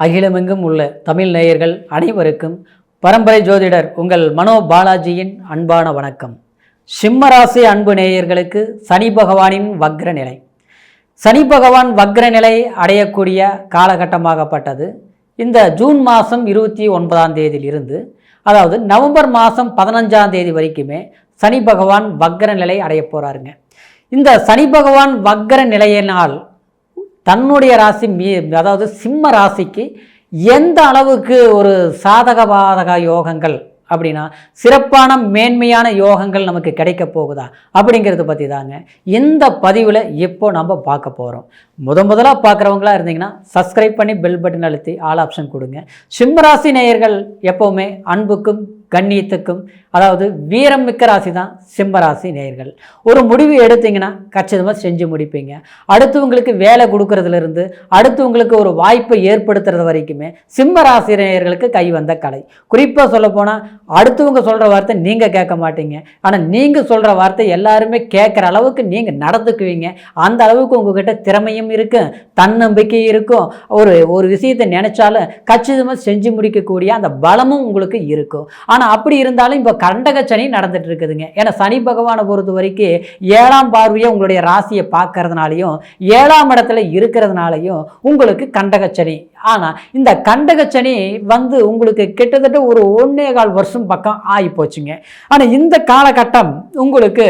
அகிலமெங்கும் உள்ள தமிழ் நேயர்கள் அனைவருக்கும் பரம்பரை ஜோதிடர் உங்கள் மனோ பாலாஜியின் அன்பான வணக்கம். சிம்மராசி அன்பு நேயர்களுக்கு சனி பகவானின் வக்ர நிலை சனி பகவான் வக்ர நிலை அடையக்கூடிய காலகட்டமாகப்பட்டது. இந்த ஜூன் மாதம் இருபத்தி ஒன்பதாம் தேதியிலிருந்து அதாவது நவம்பர் மாதம் பதினஞ்சாம் தேதி வரைக்குமே சனி பகவான் வக்ர நிலை அடைய போகிறாருங்க இந்த சனி பகவான் வக்ர நிலையினால் தன்னுடைய ராசி மீ அதாவது சிம்ம ராசிக்கு எந்த அளவுக்கு ஒரு சாதக பாதக யோகங்கள் அப்படின்னா சிறப்பான மேன்மையான யோகங்கள் நமக்கு கிடைக்க போகுதா அப்படிங்கிறத பற்றி தாங்க. இந்த பதிவில் இப்போ நம்ம பார்க்க போகிறோம் முத முதலாக பார்க்குறவங்களா இருந்தீங்கன்னா சப்ஸ்கிரைப் பண்ணி பெல் பட்டன் அழுத்தி ஆல் ஆப்ஷன் கொடுங்க. சிம்மராசி நேயர்கள் எப்போவுமே அன்புக்கும் கண்ணியத்துக்கும் அதாவது வீரம் மிக்க ராசி தான் சிம்மராசி நேயர்கள். ஒரு முடிவு எடுத்தீங்கன்னா கச்சிதமாக செஞ்சு முடிப்பீங்க. அடுத்தவங்களுக்கு வேலை கொடுக்கறதுலேருந்து அடுத்தவங்களுக்கு ஒரு வாய்ப்பை ஏற்படுத்துறது வரைக்குமே சிம்ம ராசி நேயர்களுக்கு கை வந்த கலை. குறிப்பாக சொல்லப்போனால் அடுத்தவங்க சொல்கிற வார்த்தை நீங்கள் கேட்க மாட்டீங்க. ஆனால் நீங்கள் சொல்கிற வார்த்தை எல்லாருமே கேட்குற அளவுக்கு நீங்கள் நடந்துக்குவீங்க. அந்த அளவுக்கு உங்ககிட்ட திறமையும் இருக்கும் தன்னம்பிக்கையும் இருக்கும். ஒரு ஒரு விஷயத்தை நினைச்சாலும் கச்சிதமாக செஞ்சு முடிக்கக்கூடிய அந்த பலமும் உங்களுக்கு இருக்கும். ஆனால் அப்படி இருந்தாலும் இப்போ கண்டக சனி நடந்துட்டு இருக்குதுங்க. ஏன்னா சனி பகவானை பொறுத்த வரைக்கும் ஏழாம் பார்வையை உங்களுடைய ராசியை பார்க்கறதுனாலையும் ஏழாம் இடத்துல இருக்கிறதுனாலையும் உங்களுக்கு கண்டக சனி. ஆனால் இந்த கண்டக சனி வந்து உங்களுக்கு கிட்டத்தட்ட ஒரு ஒன்றே கால் வருஷம் பக்கம் ஆகி போச்சுங்க. ஆனால் இந்த காலகட்டம் உங்களுக்கு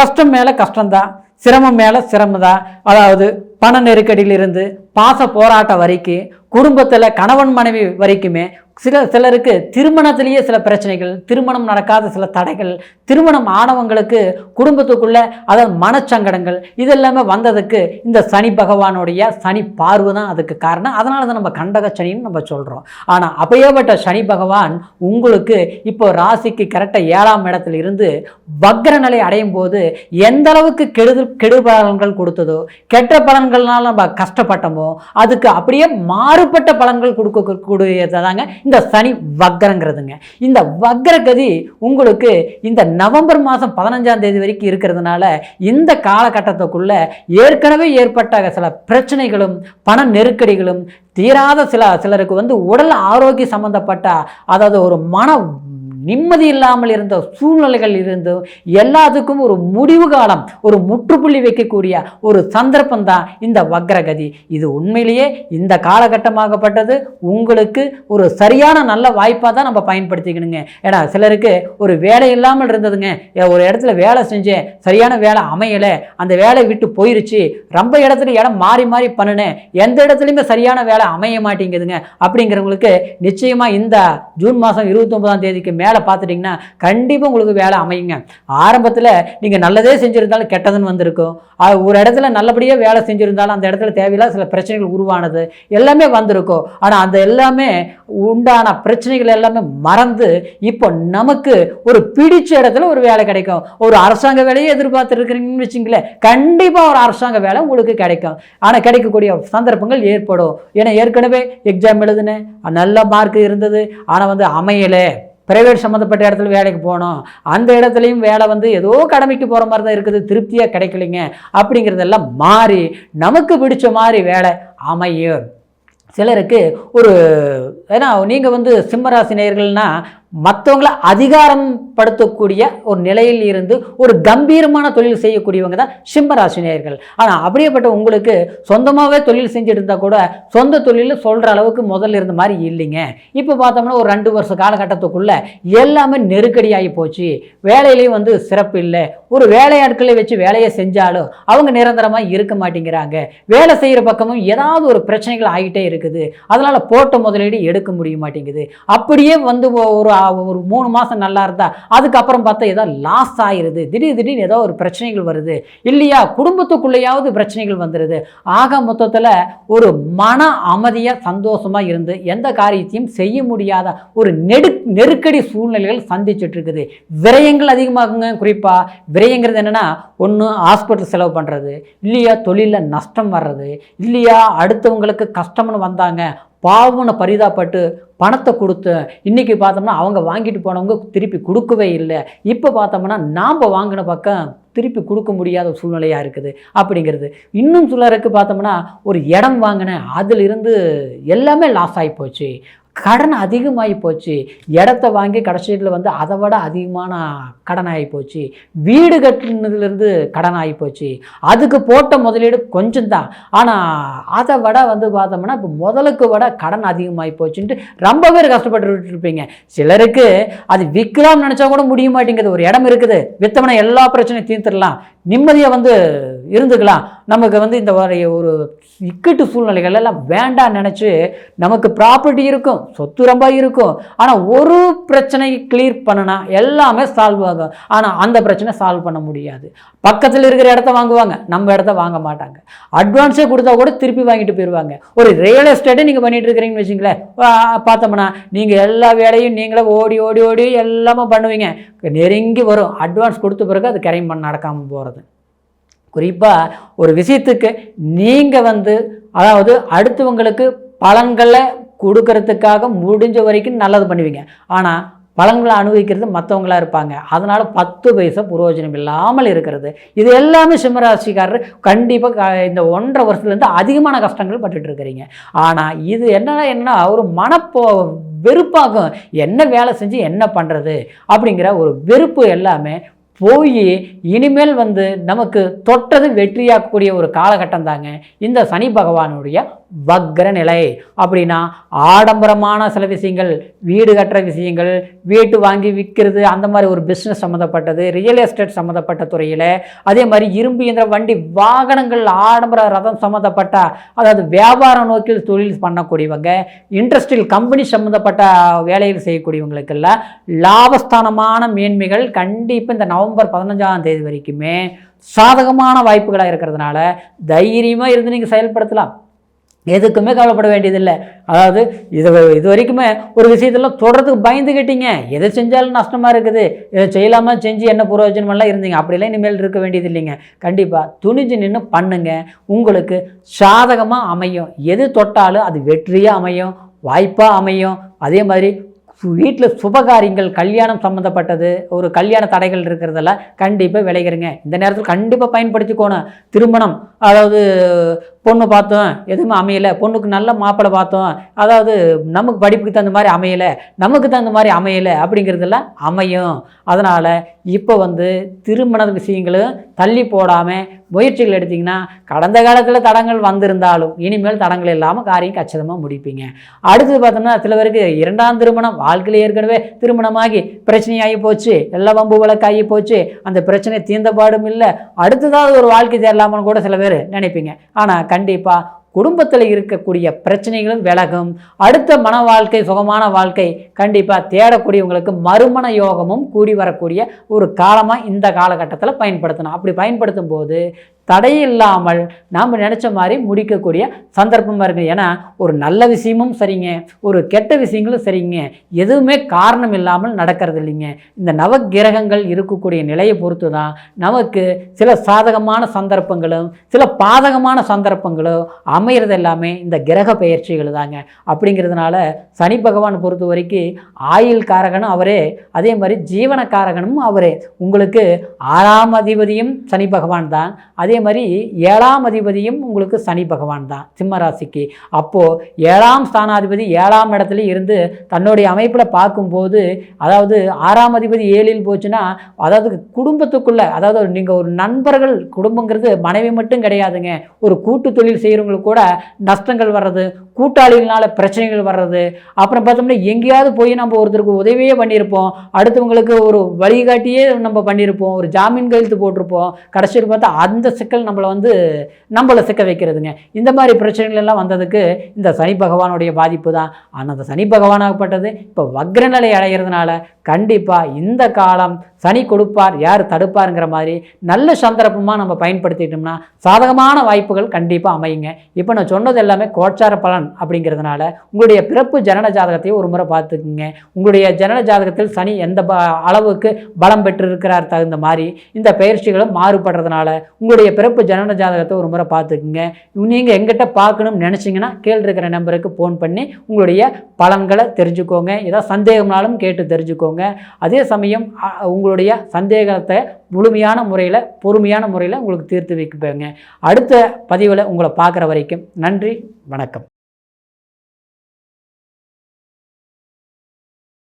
கஷ்டம் மேலே கஷ்டம்தான். சிரமம் மேலே சிரமம் தான் அதாவது பண நெருக்கடியிலிருந்து பாச போராட்டம் வரைக்கும் குடும்பத்தில் கணவன் மனைவி வரைக்குமே சில சிலருக்கு திருமணத்திலேயே சில பிரச்சனைகள் திருமணம் நடக்காத சில தடைகள் திருமணம் ஆனவங்களுக்கு குடும்பத்துக்குள்ள அதாவது மனச்சங்கடங்கள் இதெல்லாமே வந்ததுக்கு இந்த சனி பகவானுடைய சனி பார்வை தான் அதுக்கு காரணம். அதனால தான் நம்ம கண்டக சனின்னு நம்ம சொல்கிறோம் ஆனால் அப்பேற்பட்ட சனி பகவான் உங்களுக்கு இப்போ ராசிக்கு கரெக்டாக ஏழாம் இடத்துல இருந்து வக்ர நிலை அடையும் போது எந்த அளவுக்கு கெடுது கெடு பலன்கள் கொடுத்ததோ கெட்ட பலன்கள்னால நம்ம கஷ்டப்பட்டோமோ அதுக்கு அப்படியே மாறுபட்ட பலன்கள் கொடுக்கக்கூடியதாங்க இந்த சனி வக்கரங்கிறதுங்க. இந்த வக்ரகதி உங்களுக்கு இந்த நவம்பர் மாதம் பதினஞ்சாம் தேதி வரைக்கும் இருக்கிறதுனால இந்த காலகட்டத்துக்குள்ள ஏற்கனவே ஏற்பட்ட சில பிரச்சனைகளும் பண நெருக்கடிகளும் தீராத சில சிலருக்கு வந்து உடல் ஆரோக்கியம் சம்பந்தப்பட்ட அதாவது ஒரு மன நிம்மதி இல்லாமல் இருந்த சூழ்நிலைகள் இருந்து எல்லாத்துக்கும் ஒரு முடிவு காலம் ஒரு முற்றுப்புள்ளி வைக்கக்கூடிய ஒரு சந்தர்ப்பம் தான் இந்த வக்ரகதி. இது உண்மையிலேயே இந்த காலகட்டமாகப்பட்டது. உங்களுக்கு ஒரு சரியான நல்ல வாய்ப்பாக தான் நம்ம பயன்படுத்திக்கணுங்க. ஏன்னா சிலருக்கு ஒரு வேலை இல்லாமல் இருந்ததுங்க. ஏ, ஒரு இடத்துல வேலை செஞ்சேன் சரியான வேலை அமையலை அந்த வேலை விட்டு போயிருச்சு ரொம்ப இடத்துல இடம் மாறி மாறி பண்ணினேன் எந்த இடத்துலையுமே சரியான வேலை அமைய மாட்டேங்குதுங்க. அப்படிங்கிறவங்களுக்கு நிச்சயமாக இந்த ஜூன் மாதம் இருபத்தொன்பதாம் தேதிக்கு மேலே பார்த்துட்டிங்கன்னா கண்டிப்பாக உங்களுக்கு வேலை அமையுங்க. ஆரம்பத்தில் நீங்கள் நல்லதே செஞ்சுருந்தாலும் கெட்டதுன்னு வந்திருக்கும். ஒரு இடத்துல நல்லபடியாக வேலை செஞ்சுருந்தாலும் அந்த இடத்துல தேவையில்லாத சில பிரச்சனைகள் உருவானது எல்லாமே வந்திருக்கும். ஆனால் அந்த எல்லாமே உண்டான பிரச்சனைகள் எல்லாமே மறந்து இப்போ நமக்கு ஒரு பிடிச்ச இடத்துல ஒரு வேலை கிடைக்கும். ஒரு அரசாங்க வேலையை எதிர்பார்த்துருக்கிறீங்கன்னு வச்சுங்களேன் கண்டிப்பாக ஒரு அரசாங்க வேலை உங்களுக்கு கிடைக்கும். ஆனால் கிடைக்கக்கூடிய சந்தர்ப்பங்கள் ஏற்படும். ஏன்னா ஏற்கனவே எக்ஸாம் எழுதுனேன் நல்ல மார்க் இருந்தது. ஆனால் வந்து அமையலை. பிரைவேட் சம்மந்தப்பட்ட இடத்துல வேலைக்கு போனோம் அந்த இடத்துலையும் வேலை வந்து ஏதோ கடமைக்கு போகிற மாதிரி தான் இருக்குது திருப்தியாக கிடைக்கலைங்க. அப்படிங்கிறதெல்லாம் மாறி நமக்கு பிடிச்ச மாதிரி வேலை அமையும். சிலருக்கு ஒரு ஏன்னா நீங்கள் வந்து சிம்மராசி நேர்கள்னால் மற்றவங்கள அதிகாரம் படுத்தக்கூடிய ஒரு நிலையில் இருந்து ஒரு கம்பீரமான தொழில் செய்யக்கூடியவங்க தான் சிம்மராசினியர்கள். ஆனால் அப்படியேப்பட்ட உங்களுக்கு சொந்தமாகவே தொழில் செஞ்சுட்டு இருந்தால் கூட சொந்த தொழிலில் சொல்கிற அளவுக்கு முதல்ல இருந்த மாதிரி இல்லைங்க. இப்போ பார்த்தோம்னா ஒரு ரெண்டு வருஷ காலகட்டத்துக்குள்ளே எல்லாமே நெருக்கடியாகி போச்சு. வேலையிலையும் வந்து சிறப்பு இல்லை. ஒரு வேலையாட்களை வச்சு வேலையை செஞ்சாலும் அவங்க நிரந்தரமாக இருக்க மாட்டேங்கிறாங்க. வேலை செய்கிற பக்கமும் ஏதாவது ஒரு பிரச்சனைகள் ஆகிட்டே இருக்குது. அதனால் போட்ட முதலீடு எடுக்க முடிய மாட்டேங்குது. அப்படியே வந்து ஒரு ஒரு மூணு மாதம் நல்லா இருந்தால் அதுக்கப்புறம் பார்த்தா ஏதோ லாஸ் ஆயிருது. திடீர் திடீர்னு ஏதோ ஒரு பிரச்சனைகள் வருது. இல்லையா? குடும்பத்துக்குள்ளேயாவது பிரச்சனைகள் வந்துடுது ஆக மொத்தத்தில் ஒரு மன அமைதியாக சந்தோஷமாக இருந்து எந்த காரியத்தையும் செய்ய முடியாத ஒரு நெடு நெருக்கடி சூழ்நிலைகள் சந்திச்சுட்டு இருக்குது விரயங்கள் அதிகமாகுங்க. குறிப்பாக விரயங்கிறது என்னென்னா ஒன்று ஹாஸ்பிட்டல் செலவு பண்ணுறது இல்லையா? தொழிலில் நஷ்டம் வர்றது. இல்லையா? அடுத்தவங்களுக்கு கஷ்டம்னு வந்தாங்க. பாவம்னு பரிதாப்பட்டு பணத்தை கொடுத்து இன்றைக்கி பார்த்தோம்னா அவங்க வாங்கிட்டு போனவங்க திருப்பி கொடுக்கவே இல்லை. இப்போ பார்த்தோம்னா நாம் வாங்கின பக்கம் திருப்பி கொடுக்க முடியாத சூழ்நிலையாக இருக்குது அப்படிங்கிறது. இன்னும் சிலருக்கு பார்த்தோம்னா ஒரு இடம் வாங்கினேன் அதிலிருந்து எல்லாமே லாஸ் ஆகி போச்சு. கடன் அதிகமாகி போச்சு. இடத்த வாங்கி கடைசியில் வந்து அதை விட அதிகமான கடன் ஆகி போச்சு. வீடு கட்டினதுலேருந்து கடன் ஆகி போச்சு. அதுக்கு போட்ட முதலீடு கொஞ்சம் தான் ஆனால் அதை விட வந்து பார்த்தோம்னா இப்போ முதலுக்கு விட கடன் அதிகமாகி போச்சுன்ட்டு ரொம்ப பேர் கஷ்டப்பட்டு இருப்பீங்க சிலருக்கு அது விற்கலாம்னு நினச்சா கூட முடிய மாட்டேங்குது. ஒரு இடம் இருக்குது. வித்தவனை எல்லா பிரச்சனையும் தீர்த்துடலாம். நிம்மதியாக வந்து இருந்துக்கலாம். நமக்கு வந்து இந்த ஒரு ஒரு இக்கட்டு சூழ்நிலைகள் எல்லாம் வேண்டாம் நினச்சி நமக்கு ப்ராப்பர்ட்டி இருக்கும் சொத்து ரொம்ப இருக்கும். ஆனால் ஒரு பிரச்சனையை கிளியர் பண்ணினா எல்லாமே சால்வ் ஆகும். ஆனால் அந்த பிரச்சனை சால்வ் பண்ண முடியாது. பக்கத்தில் இருக்கிற இடத்த வாங்குவாங்க நம்ம இடத்த வாங்க மாட்டாங்க. அட்வான்ஸே கொடுத்தா கூட திருப்பி வாங்கிட்டு போயிடுவாங்க ஒரு ரியல் எஸ்டேட்டை நீங்கள் பண்ணிகிட்டு இருக்கிறீங்கன்னு வச்சுங்களேன் பார்த்தோம்னா நீங்கள் எல்லா வேலையும் நீங்களே ஓடி ஓடி ஓடி எல்லாமே பண்ணுவீங்க. நெருங்கி வரும். அட்வான்ஸ் கொடுத்த பிறகு அது கரையும் பண்ண நடக்காமல் போகிறது குறிப்பாக ஒரு விஷயத்துக்கு நீங்கள் வந்து அதாவது அடுத்தவங்களுக்கு பலன்களை கொடுக்கறதுக்காக முடிஞ்ச வரைக்கும் நல்லது பண்ணுவீங்க. ஆனால் பலன்களை அனுபவிக்கிறது மற்றவங்களா இருப்பாங்க. அதனால் பத்து பைசா புரோஜனம் இல்லாமல் இருக்கிறது. இது எல்லாமே சிம்மராசிக்காரர் கண்டிப்பாக இந்த ஒன்றரை வருஷத்துலேருந்து அதிகமான கஷ்டங்கள் பட்டுட்டு இருக்கிறீங்க. ஆனால் இது என்னென்னா என்னன்னா ஒரு மனப்போ வெறுப்பாகும் என்ன வேலை செஞ்சு என்ன பண்ணுறது அப்படிங்கிற ஒரு வெறுப்பு எல்லாமே போய் இனிமேல் வந்து நமக்கு தொட்டது வெற்றியாக்கக்கூடிய ஒரு காலகட்டம் தாங்க. இந்த சனி பகவானுடைய வக்ர நிலை. அப்படின்னா ஆடம்பரமான சில விஷயங்கள் வீடு கட்டுற விஷயங்கள் வீட்டு வாங்கி விற்கிறது அந்த மாதிரி ஒரு பிஸ்னஸ் சம்மந்தப்பட்டது ரியல் எஸ்டேட் சம்மந்தப்பட்ட துறையில் அதே மாதிரி இரும்பு இயந்திர வண்டி வாகனங்கள் ஆடம்பர ரதம் சம்மந்தப்பட்ட அதாவது வியாபார நோக்கில் தொழில் பண்ணக்கூடியவங்க இண்டஸ்ட்ரியல் கம்பெனி சம்மந்தப்பட்ட வேலைகள் செய்யக்கூடியவங்களுக்கெல்லாம் லாபஸ்தானமான மேன்மைகள் கண்டிப்பாக இந்த நவம்பர் பதினஞ்சாம் தேதி வரைக்குமே சாதகமான வாய்ப்புகளாக இருக்கிறதுனால தைரியமாக இருந்து நீங்கள் செயல்படுத்தலாம். எதுக்குமே கவலைப்பட வேண்டியதில்லை. அதாவது இது இது வரைக்குமே ஒரு விஷயத்தெல்லாம் தொடர்றதுக்கு பயந்துக்கிட்டீங்க எதை செஞ்சாலும் நஷ்டமாக இருக்குது. இதை செய்யலாமல் செஞ்சு என்ன புரோஜனமெல்லாம் இருந்தீங்க? அப்படிலாம் இனிமேல் இருக்க வேண்டியது இல்லைங்க. கண்டிப்பாக துணிஞ்சு நின்று பண்ணுங்க. உங்களுக்கு சாதகமாக அமையும். எது தொட்டாலும் அது வெற்றியாக அமையும். வாய்ப்பாக அமையும். அதே மாதிரி வீட்டில் சுபகாரியங்கள் கல்யாணம் சம்மந்தப்பட்டது ஒரு கல்யாண தடைகள் இருக்கிறதெல்லாம் கண்டிப்பாக விளைகிறங்க. இந்த நேரத்தில் கண்டிப்பாக பயன்படுத்திக்கோணும். திருமணம் அதாவது பொண்ணு பார்த்தோம் எதுவுமே அமையலை. பொண்ணுக்கு நல்ல மாப்பிள்ளை பார்த்தோம். அதாவது நமக்கு படிப்புக்கு தகுந்த மாதிரி அமையலை நமக்கு தகுந்த மாதிரி அமையலை அப்படிங்கிறதெல்லாம் அமையும். அதனால் இப்போ வந்து திருமண விஷயங்களும் தள்ளி போடாமல் முயற்சிகள் எடுத்திங்கன்னா கடந்த காலத்தில் தடங்கள் வந்திருந்தாலும் இனிமேல் தடங்கள் இல்லாமல் காரியம் கச்சிதமாக முடிப்பீங்க. அடுத்தது பார்த்தோம்னா சில பேருக்கு இரண்டாம் திருமணம் வாழ்க்கையில் ஏற்கனவே திருமணமாகி பிரச்சனையாகி போச்சு எல்லா வம்பு வழக்காகி போச்சு அந்த பிரச்சனை தீர்ந்த பாடும் இல்லை. அடுத்ததாவது ஒரு வாழ்க்கை தேரலாமான்னு கூட சில பேர் நினைப்பீங்க. ஆனால் கண்டிப்பாக குடும்பத்தில் இருக்கக்கூடிய பிரச்சனைகளும் விலகும். அடுத்த மன வாழ்க்கை சுகமான வாழ்க்கை கண்டிப்பாக தேடக்கூடியவங்களுக்கு மறுமண யோகமும் கூடி வரக்கூடிய ஒரு காலமாக இந்த காலகட்டத்தில் பயன்படுத்தணும். அப்படி பயன்படுத்தும் போது தடையில்லாமல் நாம் நினச்ச மாதிரி முடிக்கக்கூடிய சந்தர்ப்பமாக இருக்குது ஏன்னா ஒரு நல்ல விஷயமும் சரிங்க ஒரு கெட்ட விஷயங்களும் சரிங்க எதுவுமே காரணம் இல்லாமல் நடக்கிறது இல்லைங்க. இந்த நவக்கிரகங்கள் இருக்கக்கூடிய நிலையை பொறுத்து தான் நமக்கு சில சாதகமான சந்தர்ப்பங்களும் சில பாதகமான சந்தர்ப்பங்களும் அமையிறது எல்லாமே இந்த கிரக பெயர்ச்சிகள் தாங்க. அப்படிங்கிறதுனால சனி பகவான் பொறுத்த வரைக்கும் ஆயுள் காரகனும் அவரே அதே மாதிரி ஜீவன காரகனும் அவரே. உங்களுக்கு ஆறாம் அதிபதியும் சனி பகவான் தான். அதே மாதிரி ஏழாம் அதிபதியும் உங்களுக்கு சனி பகவான் தான் சிம்ம ராசிக்கு. அப்போது ஏழாம் ஸ்தானாதிபதி ஏழாம் இடத்துல இருந்து தன்னுடைய அமைப்பில் பார்க்கும்போது அதாவது ஆறாம் அதிபதி ஏழில் போச்சுன்னா அதாவது குடும்பத்துக்குள்ள அதாவது நீங்கள் ஒரு நண்பர்கள் குடும்பங்கிறது மனைவி மட்டும் கிடையாதுங்க. ஒரு கூட்டு தொழில் செய்கிறவங்களுக்கு கூட நஷ்டங்கள் வர்றது கூட்டாளிகளால் பிரச்சனைகள் வர்றது. அப்புறம் பார்த்தோம்னா எங்கேயாவது போய் நம்ம ஒருத்தருக்கு உதவியே பண்ணியிருப்போம் அடுத்தவங்களுக்கு ஒரு வழிகாட்டியே நம்ம பண்ணியிருப்போம் ஒரு ஜாமீன் கையெழுத்து போட்டிருப்போம். கடைசியில் பார்த்தா அந்த சிக்கல் நம்மளை வந்து நம்மளை சிக்க வைக்கிறதுங்க. இந்த மாதிரி பிரச்சனைகள் எல்லாம் வந்ததுக்கு இந்த சனி பகவானுடைய பாதிப்பு தான். ஆனால் அந்த சனி பகவானாகப்பட்டது இப்போ வக்ரநிலை அடைகிறதுனால கண்டிப்பாக இந்த காலம் சனி கொடுப்பார் யார் தடுப்பாருங்கிற மாதிரி நல்ல சந்தர்ப்பமாக நம்ம பயன்படுத்திட்டோம்னா சாதகமான வாய்ப்புகள் கண்டிப்பாக அமையுங்க. இப்போ நான் சொன்னது எல்லாமே கோச்சார பலன் அப்படிங்கிறதுனால உங்களுடைய பிறப்பு ஜனன ஜாதகத்தையும் ஒரு முறை பார்த்துக்குங்க. உங்களுடைய ஜனன ஜாதகத்தில் சனி எந்த ப அளவுக்கு பலம் பெற்றிருக்கிறார் தகுந்த மாதிரி இந்த பயிற்சிகளும் மாறுபடுறதுனால உங்களுடைய பிறப்பு ஜனன ஜாதகத்தை ஒரு முறை பார்த்துக்குங்க. நீங்கள் எங்கிட்ட பார்க்கணும்னு நினச்சிங்கன்னா கீழ் இருக்கிற நம்பருக்கு ஃபோன் பண்ணி உங்களுடைய பலன்களை தெரிஞ்சுக்கோங்க. ஏதாவது சந்தேகம்னாலும் கேட்டு தெரிஞ்சுக்கோங்க. அதே சமயம் உங்கள் உங்களுடைய சந்தேகத்தை முழுமையான முறையில் பொறுமையான முறையில் உங்களுக்கு தீர்த்து வைக்கப்பேங்க அடுத்த பதிவில் உங்களை பார்க்குற வரைக்கும் நன்றி வணக்கம்.